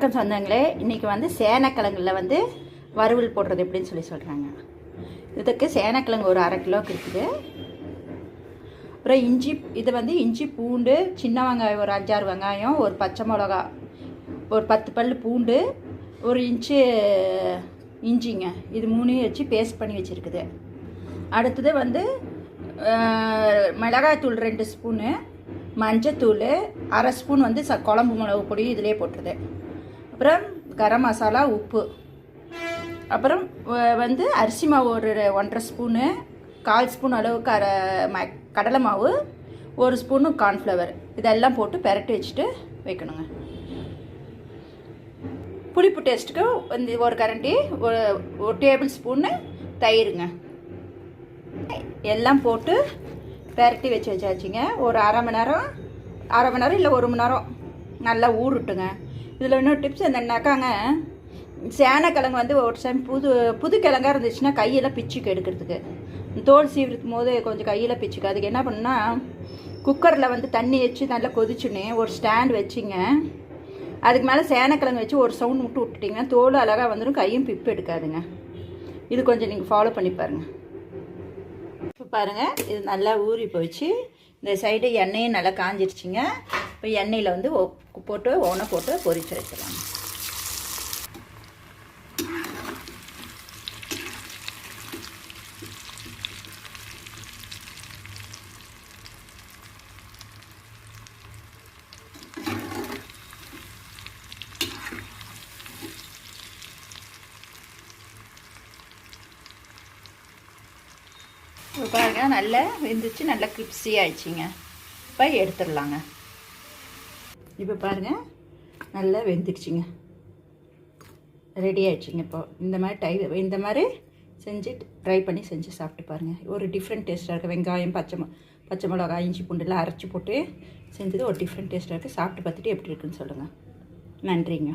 வணக்கம் சொந்தங்களே. இன்றைக்கி வந்து சேனக்கிழங்குல வந்து வறுவல் போடுறது எப்படின்னு சொல்லி சொல்கிறாங்க இதுக்கு சேனக்கிழங்கு ஒரு அரை கிலோக்கு இருக்குது. அப்புறம் இஞ்சி இது வந்து இஞ்சி பூண்டு சின்ன வெங்காயம் ஒரு அஞ்சாறு வெங்காயம் ஒரு பச்சை மிளகா ஒரு பத்து பல் பூண்டு ஒரு இன்ச்சு இஞ்சிங்க. இது மூணையும் வச்சு பேஸ்ட் பண்ணி வச்சுருக்குது. அடுத்தது வந்து மிளகாய்த்தூள் ரெண்டு ஸ்பூனு மஞ்சத்தூள் அரை ஸ்பூன் வந்து ச குழம்பு மிளகு பொடி இதிலே போட்டுருது. அப்புறம் கரம் மசாலா உப்பு. அப்புறம் வந்து அரிசி மாவு ஒரு ஒன்றரை ஸ்பூனு கால் ஸ்பூன் அளவுக்கு அரை ம கடலை மாவு ஒரு ஸ்பூனு கார்ன்ஃப்ளவர். இதெல்லாம் போட்டு பெரட்டி வச்சுட்டு வைக்கணுங்க. புளிப்பு டேஸ்ட்டுக்கு வந்து ஒரு கரண்டி ஒரு ஒரு டேபிள் ஸ்பூன்னு தயிருங்க. எல்லாம் போட்டு பெரட்டி வச்சு வச்சாச்சுங்க. ஒரு அரை மணி நேரம் அரை மணி நேரம் இல்லை ஒரு மணி நேரம். நல்லா ஊறுட்டுங்க. இதில் இன்னொரு டிப்ஸ் என்னன்னாக்காங்க சேனக்கிழங்கு வந்து ஒரு டைம் புது புது கிழங்கா இருந்துச்சுன்னா கையெல்லாம் பிச்சுக்கு எடுக்கிறதுக்கு. தோல் சீவிருக்கும் போது கொஞ்சம் கையில் பிச்சுக்கு. அதுக்கு என்ன பண்ணுன்னா குக்கரில் வந்து தண்ணி வச்சு நல்லா கொதிச்சுன்னு ஒரு ஸ்டாண்ட் வச்சுங்க. அதுக்கு மேலே சேனக்கிழங்கு வச்சு ஒரு சவுண்ட் விட்டு விட்டுட்டிங்கன்னா தோல் அழகாக வந்துடும் கையும் பிப்பு எடுக்காதுங்க. இது கொஞ்சம் நீங்கள் ஃபாலோ பண்ணி பாருங்கள் இப்போ பாருங்கள் இது நல்லா ஊறி போச்சு. இந்த சைடு எண்ணெயும் நல்லா காஞ்சிருச்சுங்க. இப்போ எண்ணெயில் வந்து போட்டு ஓனை போட்டு பொரிச்சு வச்சிடலாம். பாருங்க நல்லா வெந்துச்சு நல்லா கிரிப்ஸி ஆயிடுச்சிங்க. இப்போ எடுத்துடலாங்க. இப்போ பாருங்க நல்லா வெந்துடுச்சிங்க. ரெடி ஆகிடுச்சிங்க இப்போ. இந்த மாதிரி டை இந்த மாதிரி செஞ்சு ட்ரை பண்ணி செஞ்சு சாப்பிட்டு பாருங்கள் ஒரு டிஃப்ரெண்ட் டேஸ்ட்டாக இருக்குது வெங்காயம் பச்சை பச்சை மிளகாய் இஞ்சி பூண்டுலாம் அரைச்சி போட்டு செஞ்சது ஒரு டிஃப்ரெண்ட் டேஸ்ட்டாக இருக்குது சாப்பிட்டு பார்த்துட்டு எப்படி இருக்குன்னு சொல்லுங்கள் நன்றிங்க.